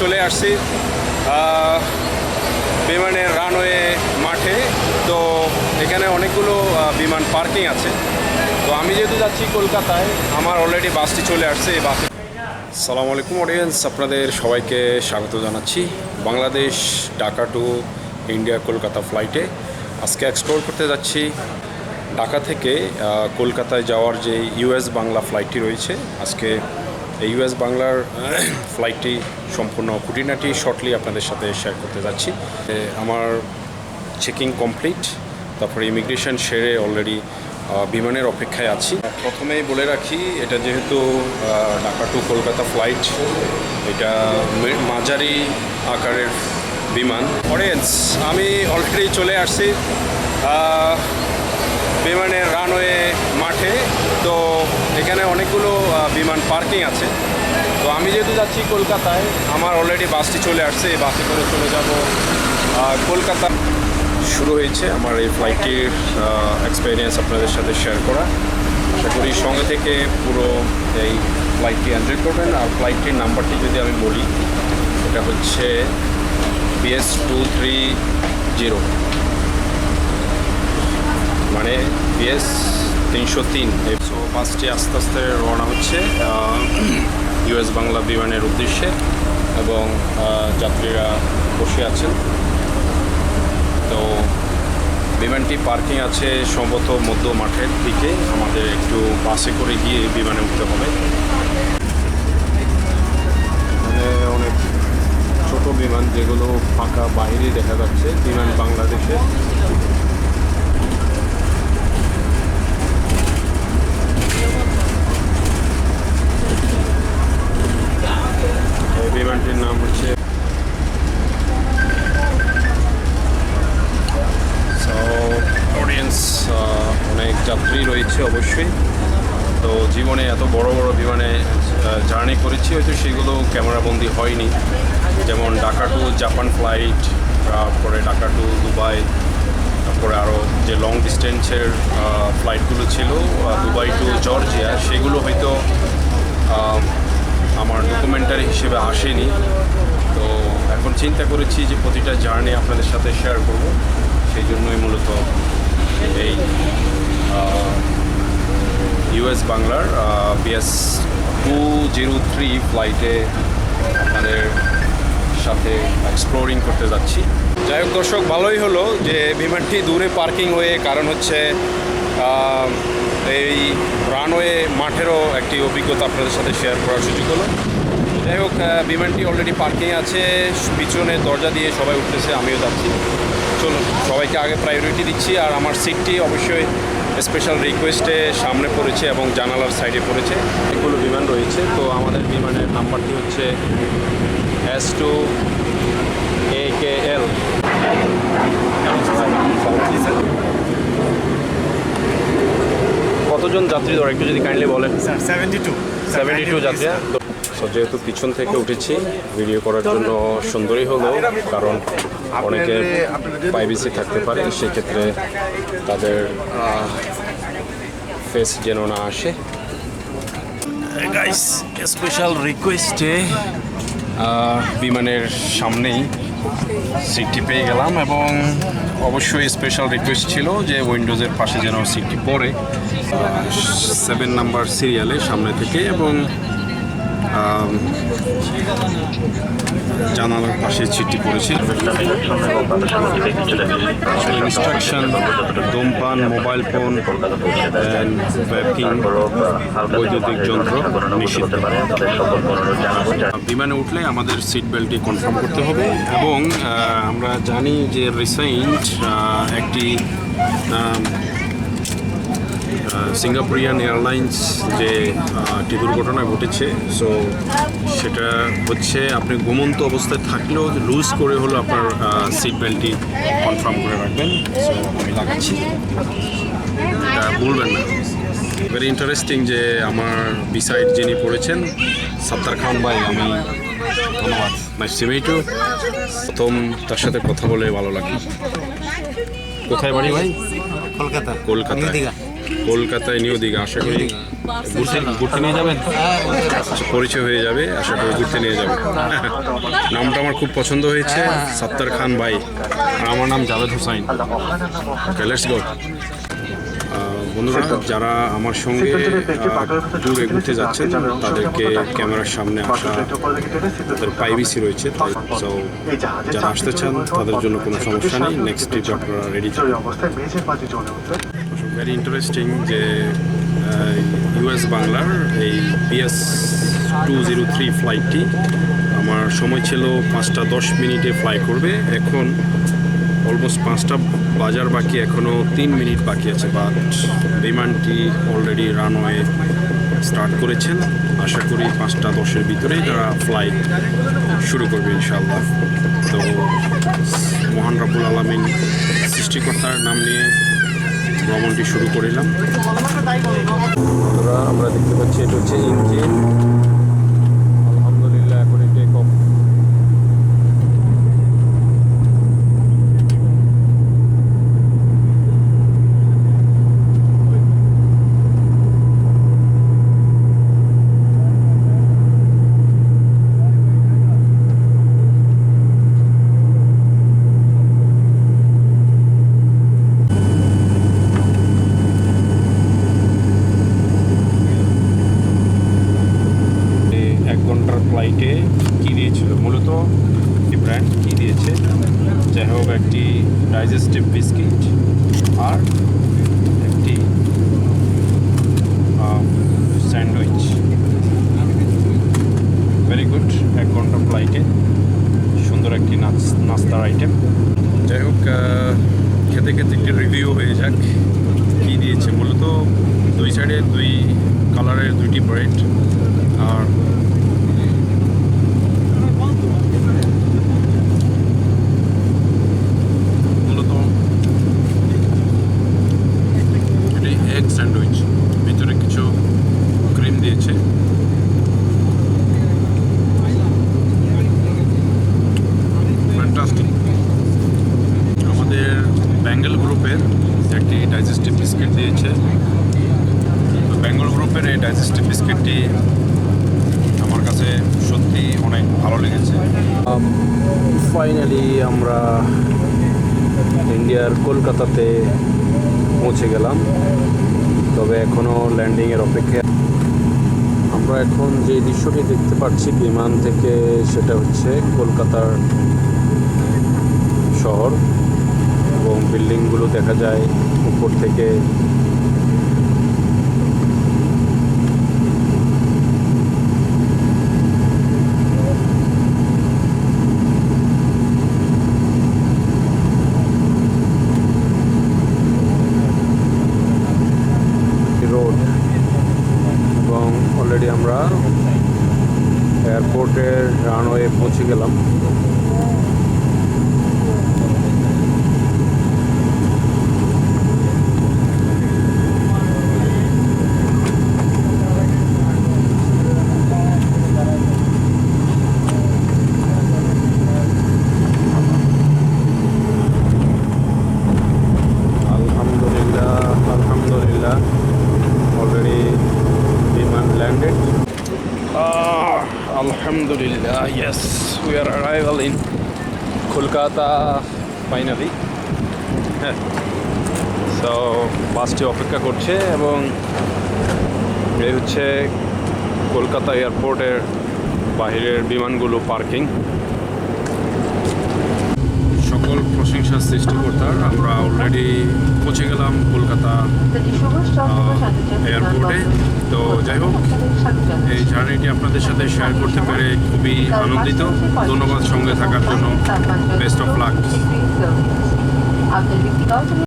চলে আসছি বিমানের রানওয়ে মাঠে। তো এখানে অনেকগুলো বিমান পার্কিং আছে। তো আমি যেহেতু যাচ্ছি কলকাতায়, আমার অলরেডি বাসটি চলে আসছে এই বাসে। সালাম আলাইকুম অডিয়েন্স আপনাদের সবাইকে স্বাগত জানাচ্ছি। বাংলাদেশ ঢাকা টু ইন্ডিয়া কলকাতা ফ্লাইটে আজকে এক্সপ্লোর করতে যাচ্ছি ঢাকা থেকে কলকাতায় যাওয়ার যে ইউএস বাংলা ফ্লাইটটি রয়েছে। আজকে ইউএস বাংলার ফ্লাইটটি সম্পূর্ণ খুঁটিনাটি শর্টলি আপনাদের সাথে শেয়ার করতে যাচ্ছি। আমার চেকিং কমপ্লিট তারপরে ইমিগ্রেশন সেরে অলরেডি বিমানের অপেক্ষায় আছি। প্রথমেই বলে রাখি, এটা যেহেতু ঢাকা টু কলকাতা ফ্লাইট এটা মাঝারি আকারের বিমান। অডিয়েন্স আমি অলরেডি চলে আসছি। বিমানের এখানে অনেকগুলো বিমান পার্কিং আছে। তো আমি যেহেতু যাচ্ছি কলকাতায়, আমার অলরেডি বাসটি চলে আসছে, এই বাসে করে চলে যাব। কলকাতা শুরু হয়েছে আমার এই ফ্লাইটটির এক্সপিরিয়েন্স আপনাদের সাথে শেয়ার করা। আশা করি সঙ্গে থেকে পুরো এই ফ্লাইটটি এনজয় করবেন। আর ফ্লাইটটির নাম্বারটি যদি আমি বলি এটা হচ্ছে বিএস টু থ্রি জিরো মানে বিএস তিনশো তিন। সো বাসটি আস্তে আস্তে রওনা হচ্ছে ইউএস বাংলা বিমানের উদ্দেশ্যে এবং যাত্রীরা বসে আছেন। তো, বিমানটি পার্কিং আছে সম্ভবত মধ্য মাঠের দিকে। আমাদের একটু বাসে করে গিয়ে বিমানে উঠতে হবে। অনেক ছোট বিমান যেগুলো ফাঁকা বাইরে দেখা যাচ্ছে। বিমান বাংলাদেশের বিমানটির নাম হচ্ছে অডিয়েন্স অনেক যাত্রী রয়েছে অবশ্যই। তো জীবনে এত বড় বড় বিমানে জার্নি করেছি, হয়তো সেগুলো ক্যামেরাবন্দি হয়নি। যেমন ঢাকা টু জাপান ফ্লাইট তারপরে ঢাকা টু দুবাই তারপরে আরও যে লং ডিস্টেন্সের ফ্লাইটগুলো ছিল দুবাই টু জর্জিয়া সেগুলো হয়তো আমার ডকুমেন্টারি হিসেবে আসেনি। তো এখন চিন্তা করেছি যে প্রতিটা জার্নি আপনাদের সাথে শেয়ার করব। সেই জন্যই মূলত এই ইউএস বাংলার বিএস টু জিরো থ্রি ফ্লাইটে আপনাদের সাথে এক্সপ্লোরিং করতে যাচ্ছি। যাই হোক দর্শক, ভালোই হলো যে বিমানটি দূরে পার্কিং হয়ে, কারণ হচ্ছে এই রানওয়ে মাঠেরও একটি অভিজ্ঞতা আপনাদের সাথে শেয়ার করার সুযোগ হলো। যাই হোক বিমানটি অলরেডি পার্কিং আছে, পিছনে দরজা দিয়ে সবাই উঠতেছে, আমিও যাচ্ছি। চলুন, সবাইকে আগে প্রায়োরিটি দিচ্ছি, আর আমার সিটটি অবশ্যই স্পেশাল রিকোয়েস্টে সামনে পড়েছে এবং জানালার সাইডে পড়েছে। এগুলো বিমান রয়েছে, তো আমাদের বিমানের নাম্বারটি হচ্ছে এস টু এ কে এল কতজন যাত্রী? ধরে একটু যদি কাইন্ডলি বলেন। Sir seventy two seventy two যাত্রী। যেহেতু পিছন থেকে উঠেছি ভিডিও করার জন্য সুন্দরই হলো কারণ অনেকে প্রাইভেসি থাকতে পারে সেক্ষেত্রে তাদের ফেস যেন না আসে। গাইস স্পেশাল রিকোয়েস্টে বিমানের সামনেই সিটটি পেয়ে গেলাম এবং অবশ্যই স্পেশাল রিকোয়েস্ট ছিল যে উইন্ডোজের পাশে যেন সিটটি পড়ে। সেভেন নাম্বার সিরিয়ালে সামনে থেকে এবং জানালার পাশে সিটটি পড়েছে। ইনস্ট্রাকশন ধূমপান মোবাইল ফোন ভ্যাপিং বৈদ্যুতিক যন্ত্র নিষিদ্ধ। বিমানে উঠলে আমাদের সিট বেল্টটি কনফার্ম করতে হবে এবং আমরা জানি যে রিসেন্ট একটি সিঙ্গাপুরিয়ান এয়ারলাইন্স যে একটি দুর্ঘটনা ঘটেছে সো সেটা হচ্ছে আপনি ঘুমন্ত অবস্থায় থাকলেও লুজ করে হলো আপনার সিট বেল্টটি কনফার্ম করে রাখবেন সো আমি লাগাচ্ছি। এটা ভুলবেন না। ভেরি ইন্টারেস্টিং যে আমার বিসাইড যিনি পড়েছেন সাত্তার খান ভাই আমি ধন্যবাদ। নাইস টু প্রথম তার সাথে কথা বলে ভালো লাগল। কোথায় বাড়ি ভাই? কলকাতা। কলকাতা কলকাতায় নিউ দীঘা আশা করি ঘুরতে নিয়ে যাবেন? পরিচয় হয়ে যাবে, আশা করি ঘুরতে নিয়ে যাবে নামটা আমার খুব পছন্দ হয়েছে, সত্তার খান ভাই। আর আমার নাম জাভেদ হুসাইন। লেটস গো বন্ধুরা যারা আমার সঙ্গে ট্যুরে ঘুরতে যাচ্ছেন তাদেরকে ক্যামেরার সামনে আসা তাদের প্রাইভেসি রয়েছে তাই যারা আসতে চান তাদের জন্য কোনো সমস্যা নেই নেক্সট ট্রিপ আপনারা রেডি ভেরি ইন্টারেস্টিং যে ইউএস বাংলার এই বিএস টু জিরো থ্রি ফ্লাইটটি আমার সময় ছিল পাঁচটা দশ মিনিটে ফ্লাই করবে। এখন অলমোস্ট পাঁচটা বাজার বাকি এখনও তিন মিনিট বাকি আছে বাট বিমানটি অলরেডি রানওয়ে স্টার্ট করেছেন। আশা করি পাঁচটা দশের ভিতরেই তারা ফ্লাইট শুরু করবে ইনশাআল্লাহ। তো মহান রাবুল আলমিন সৃষ্টিকর্তার নাম নিয়ে ভ্রমণটি শুরু করিলাম আমরা দেখতে পাচ্ছি এটা হচ্ছে ইঞ্জিন আলহামদুলিল্লাহ এখন টেক অফ এক ফ্লাইটে কী দিয়েছিল? মূলত একটি ব্র্যান্ড কী দিয়েছে? যাই হোক, একটি ডাইজেস্টিভ বিস্কিট আর একটি স্যান্ডউইচ ভেরি গুড এক ঘণ্টা ফ্লাইটে সুন্দর একটি নাচ, নাস্তার আইটেম যাই হোক খেতে খেতে একটি রিভিউ হয়ে যাক, কী দিয়েছে। মূলত দুই সাইডে দুই কালারের দুইটি ব্রেড আর মূলত এটি এগ স্যান্ডউইচ ভিতরে কিছু ক্রিম দিয়েছে ফ্যান্টাস্টিক আমাদের ব্যাঙ্গল গ্রুপের একটি ডাইজেস্টিভ বিস্কিট দিয়েছে। তো বেঙ্গল গ্রুপের এই ডাইজেস্টিভ বিস্কিটটি আমার কাছে সত্যি অনেক ভালো লেগেছে। ফাইনালি আমরা ইন্ডিয়ার কলকাতাতে পৌঁছে গেলাম। তবে এখনও ল্যান্ডিংয়ের অপেক্ষা আমরা এখন যে দৃশ্যটি দেখতে পাচ্ছি বিমান থেকে, সেটা হচ্ছে কলকাতার শহর। এবং বিল্ডিংগুলো দেখা যায় উপর থেকে। রোড এবং অলরেডি আমরা এয়ারপোর্টের রানওয়ে পৌঁছে গেলাম। Arrival in kolkata finally. হ্যাঁ। সো বাসটি অপেক্ষা করছে এবং এই হচ্ছে কলকাতা এয়ারপোর্টের বাহিরের বিমানগুলো পার্কিং। প্রশংসার সৃষ্টিকর্তার আমরা অলরেডি পৌঁছে গেলাম কলকাতা এয়ারপোর্টে তো যাই হোক, এই জার্নিটি আপনাদের সাথে শেয়ার করতে পেরে খুবই আনন্দিত। ধন্যবাদ সঙ্গে থাকার জন্য। Best of luck